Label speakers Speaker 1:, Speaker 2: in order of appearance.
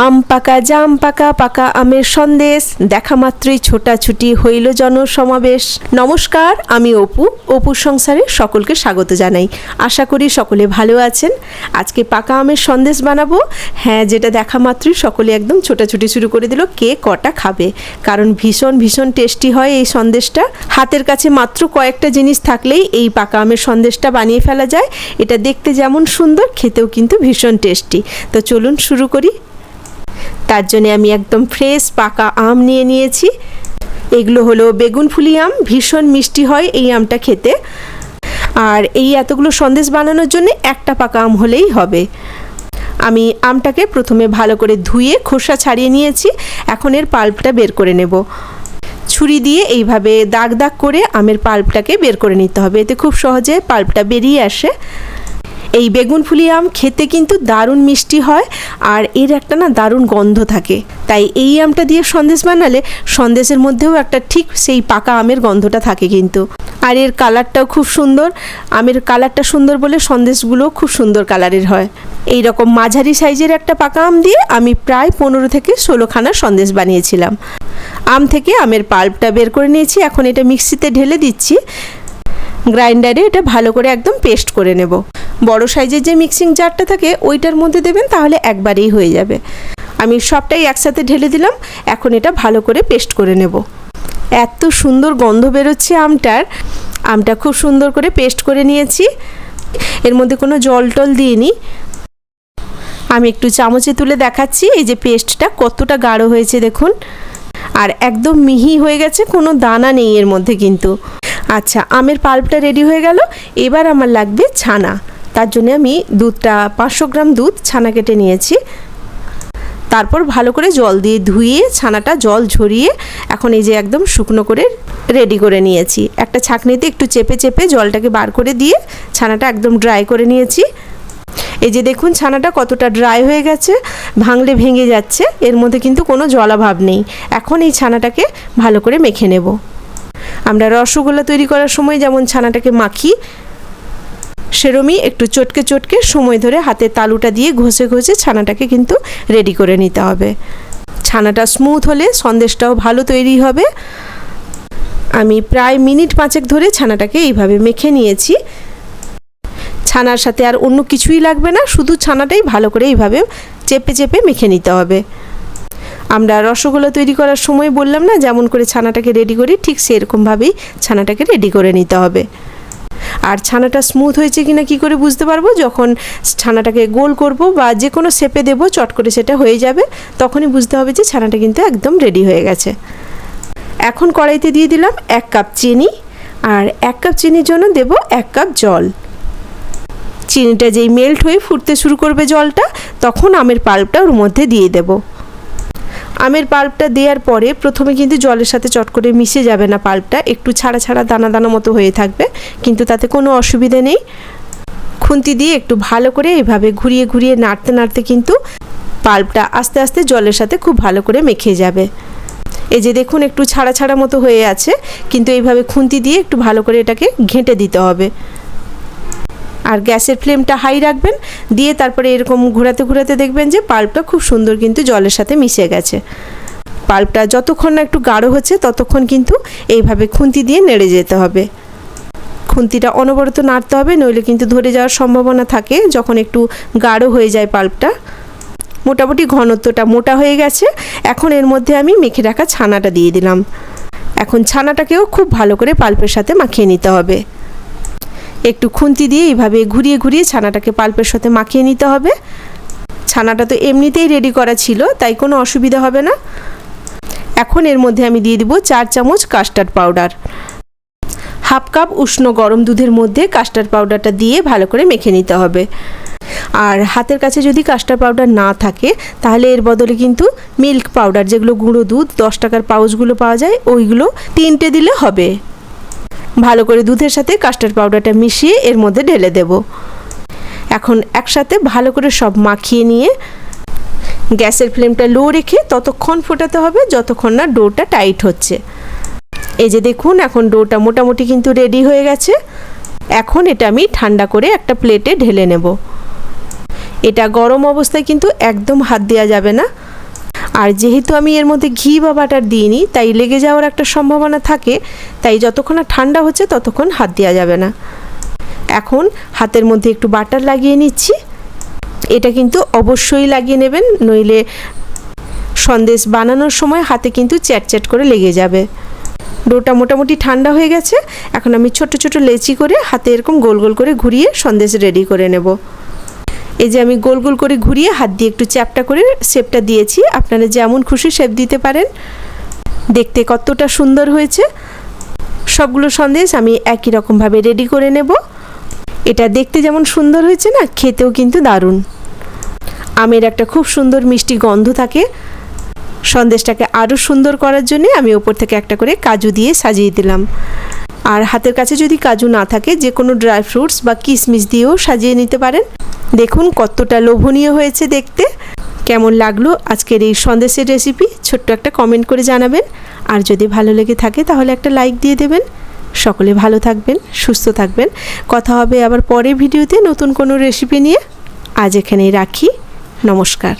Speaker 1: আম পাকা, জাম পাকা পাকা আমের সন্দেশ। দেখা মাত্রই ছোটাছুটি হইল জনসমাবেশ। নমস্কার, আমি অপু। অপুর সংসারে সকলকে স্বাগত জানাই। আশা করি সকলে ভালো আছেন। আজকে পাকা আমের সন্দেশ বানাবো। হ্যাঁ যেটা দেখা মাত্রই সকলে একদম ছোটাছুটি শুরু করে দিল, কে কটা খাবে? কারণ ভীষণ ভীষণ টেস্টি হয় এই সন্দেশটা। হাতের কাছে মাত্র কয়েকটা জিনিস থাকলেই এই পাকা আমের সন্দেশটা বানিয়ে ফেলা যায়। এটা দেখতে যেমন সুন্দর, খেতেও কিন্তু ভীষণ টেস্টি। তো চলুন শুরু করি। তার জন্য আমি একদম ফ্রেশ পাকা আম নিয়ে নিয়েছি। এগুলো হলো বেগুন ফুলি আম, ভীষণ মিষ্টি হয় এই আমটা খেতে। আর এই এতগুলো সন্দেশ বানানোর জন্য একটা পাকা আম হলেই হবে। আমি আমটাকে প্রথমে ভালো করে ধুয়ে খোসা ছাড়িয়ে নিয়েছি, এখন এর পাল্পটা বের করে নেব। ছুরি দিয়ে এইভাবে দাগ দাগ করে আমের পাল্পটাকে বের করে নিতে হবে, এতে খুব সহজে পাল্পটা বেরিয়ে আসে। এই বেগুন ফুলি আম খেতে কিন্তু দারুণ মিষ্টি হয় আর এর একটা না দারুণ গন্ধ থাকে। তাই এই আমটা দিয়ে সন্দেশ বানালে সন্দেশের মধ্যেও একটা ঠিক সেই পাকা আমের গন্ধটা থাকে কিন্তু। আর এর কালারটাও খুব সুন্দর। আমের কালারটা সুন্দর বলে সন্দেশগুলোও খুব সুন্দর কালারের হয়। এই রকম মাঝারি সাইজের একটা পাকা আম দিয়ে আমি প্রায় পনেরো থেকে ষোলোখানা সন্দেশ বানিয়েছিলাম। আম থেকে আমের পাল্পটা বের করে নিয়েছি। এখন এটা মিক্সিতে ঢেলে দিচ্ছি। গ্রাইন্ডারে এটা ভালো করে একদম পেস্ট করে নেব। বড় সাইজের যে মিক্সিং জারটা থাকে, ওইটার মধ্যে দেবেন, তাহলে একবারেই হয়ে যাবে। আমি সবটাই একসাথে ঢেলে দিলাম, এখন এটা ভালো করে পেস্ট করে নেব। এত সুন্দর গন্ধ বেরোচ্ছে আমটার। আমটা খুব সুন্দর করে পেস্ট করে নিয়েছি। এর মধ্যে কোনো জল টল দিইনি। আমি একটু চামচে তুলে দেখাচ্ছি, এই যে পেস্টটা কতটা গাঢ় হয়েছে দেখুন। আর একদম মিহি হয়ে গেছে, কোনো দানা নেই এর মধ্যে কিন্তু। আচ্ছা আমের পাল্পটা রেডি হয়ে গেল। এবার আমার লাগবে ছানা। তার জন্য আমি দুধটা পাঁচশো গ্রাম দুধ ছানা কেটে নিয়েছি। তারপর ভালো করে জল দিয়ে ধুয়ে ছানাটা জল ঝরিয়ে এখন এই যে একদম শুকনো করে রেডি করে নিয়েছি। একটা ছাঁকনিতে একটু চেপে চেপে জলটাকে বার করে দিয়ে ছানাটা একদম ড্রাই করে নিয়েছি। এই যে দেখুন ছানাটা কতটা ড্রাই হয়ে গেছে, ভাঙলে ভেঙে যাচ্ছে, এর মধ্যে কিন্তু কোনো জলাভাব নেই। এখন এই ছানাটাকে ভালো করে মেখে নেব। আমরা রসগোল্লা তৈরি করার সময় যেমন ছানাটাকে মাখি সেরমই একটু চটকে চটকে সময় ধরে হাতে তালুটা দিয়ে ঘষে ঘষে ছানাটাকে কিন্তু রেডি করে নিতে হবে। ছানাটা স্মুথ হলে সন্দেশটাও ভালো তৈরি হবে। আমি প্রায় মিনিট পাঁচেক ধরে ছানাটাকে এইভাবে মেখে নিয়েছি। ছানার সাথে আর অন্য কিছুই লাগবে না, শুধু ছানাটাই ভালো করে এইভাবে চেপে চেপে মেখে নিতে হবে। আমরা রসগোল্লা তৈরি করার সময় বললাম না, যেমন করে ছানাটাকে রেডি করি, ঠিক সেরকমভাবেই ছানাটাকে রেডি করে নিতে হবে। আর ছানাটা স্মুথ হয়েছে কিনা কি করে বুঝতে পারব? যখন ছানাটাকে গোল করব বা যে কোনো শেপে দেবো, চট করে সেটা হয়ে যাবে, তখনই বুঝতে হবে যে ছানাটা কিন্তু একদম রেডি হয়ে গেছে। এখন কড়াইতে দিয়ে দিলাম এক কাপ চিনি আর এক কাপ চিনির জন্য দেব এক কাপ জল। চিনিটা যেই মেল্ট হয়ে ফুটতে শুরু করবে জলটা, তখন আমের পাল্পটা ওর মধ্যে দিয়ে দেব। আমের পাল্পটা দেওয়ার পরে প্রথমে কিন্তু জলের সাথে চট করে মিশে যাবে না পাল্পটা। একটু ছাড়া ছাড়া দানা দানা মতো হয়ে থাকবে, কিন্তু তাতে কোনো অসুবিধে নেই। খুন্তি দিয়ে একটু ভালো করে এভাবে ঘুরিয়ে ঘুরিয়ে নাড়তে নাড়তে কিন্তু পাল্পটা আস্তে আস্তে জলের সাথে খুব ভালো করে মেখে যাবে। এই যে দেখুন, একটু ছাড়া ছাড়া মতো হয়ে আছে, কিন্তু এইভাবে খুন্তি দিয়ে একটু ভালো করে এটাকে ঘেঁটে দিতে হবে। আর গ্যাসের ফ্লেমটা হাই রাখবেন, দিয়ে তারপরে এরকম ঘোরাতে ঘোরাতে দেখবেন যে পাল্পটা খুব সুন্দর কিন্তু জলের সাথে মিশে গেছে। পাল্পটা যতক্ষণ না একটু গাঢ় হচ্ছে, ততক্ষণ কিন্তু এইভাবে খুন্তি দিয়ে নেড়ে যেতে হবে। খুন্তিটা অনবরত নাড়তে হবে, নইলে কিন্তু ধরে যাওয়ার সম্ভাবনা থাকে যখন একটু গাঢ় হয়ে যায় পাল্পটা। মোটামুটি ঘনত্বটা মোটা হয়ে গেছে, এখন এর মধ্যে আমি মেখে রাখা ছানাটা দিয়ে দিলাম। এখন ছানাটাকেও খুব ভালো করে পাল্পের সাথে মাখিয়ে নিতে হবে। একটু খুন্তি দিয়ে এইভাবে ঘুরিয়ে ঘুরিয়ে ছানাটাকে পাল্পের সাথে মাখিয়ে নিতে হবে। ছানাটা তো এমনিতেই রেডি করা ছিল, তাই কোনো অসুবিধা হবে না। এখন এর মধ্যে আমি দিয়ে দিব চার চামচ কাস্টার্ড পাউডার হাফ কাপ উষ্ণ গরম দুধের মধ্যে কাস্টার্ড পাউডারটা দিয়ে ভালো করে মেখে নিতে হবে। আর হাতের কাছে যদি কাস্টার্ড পাউডার না থাকে, তাহলে এর বদলে কিন্তু মিল্ক পাউডার যেগুলো গুঁড়ো দুধ, দশ টাকার পাউচগুলো পাওয়া যায়, ওইগুলো তিনটে দিলে হবে। ভালো করে দুধের সাথে কাস্টার্ড পাউডারটা মিশিয়ে এর মধ্যে ঢেলে দেব। এখন একসাথে ভালো করে সব মাখিয়ে নিয়ে গ্যাসের ফ্লেমটা লো রেখে ততক্ষণ ফোটাতে হবে যতক্ষণ না ডোটা টাইট হচ্ছে। এই যে দেখুন, এখন ডোটা মোটামুটি কিন্তু রেডি হয়ে গেছে। এখন এটা আমি ঠান্ডা করে একটা প্লেটে ঢেলে নেব। এটা গরম অবস্থায় কিন্তু একদম হাত দেওয়া যাবে না। আর যেহেতু আমি এর মধ্যে ঘি বা বাটার দিইনি, তাই লেগে যাওয়ার একটা সম্ভাবনা থাকে, তাই যতক্ষণ না ঠান্ডা হচ্ছে ততক্ষণ হাত দেওয়া যাবে না। এখন হাতের মধ্যে একটু বাটার লাগিয়ে নিচ্ছি। এটা কিন্তু অবশ্যই লাগিয়ে নেবেন, নইলে সন্দেশ বানানোর সময় হাতে কিন্তু চ্যাট করে লেগে যাবে। ডোটা মোটামুটি ঠান্ডা হয়ে গেছে, এখন আমি ছোট ছোট লেচি করে হাতে এরকম গোল গোল করে ঘুরিয়ে সন্দেশ রেডি করে নেব। এই যে আমি গোল গোল করে ঘুরিয়ে হাত দিয়ে একটু চ্যাপটা করে শেপটা দিয়েছি। আপনারা যেমন খুশি শেপ দিতে পারেন। দেখতে কতটা সুন্দর হয়েছে। সবগুলো সন্দেশ আমি একই রকমভাবে রেডি করে নেব। এটা দেখতে যেমন সুন্দর হয়েছে না, খেতেও কিন্তু দারুণ। আমের একটা খুব সুন্দর মিষ্টি গন্ধ থাকে। সন্দেশটাকে আরও সুন্দর করার জন্য আমি ওপর থেকে একটা করে কাজু দিয়ে সাজিয়ে দিলাম। আর হাতের কাছে যদি কাজু না থাকে, যে কোনো ড্রাই ফ্রুটস বা কিশমিশ দিয়েও সাজিয়ে নিতে পারেন। দেখুন কতটা লোভনীয় হয়েছে দেখতে। কেমন লাগল আজকের এই সন্দেশের রেসিপি ছোট্ট একটা কমেন্ট করে জানাবেন। আর যদি ভালো লেগে থাকে তাহলে একটা লাইক দিয়ে দেবেন। সকলে ভালো থাকবেন, সুস্থ থাকবেন। কথা হবে আবার পরের ভিডিওতে নতুন কোনো রেসিপি নিয়ে। আজ এখানেই রাখি। নমস্কার।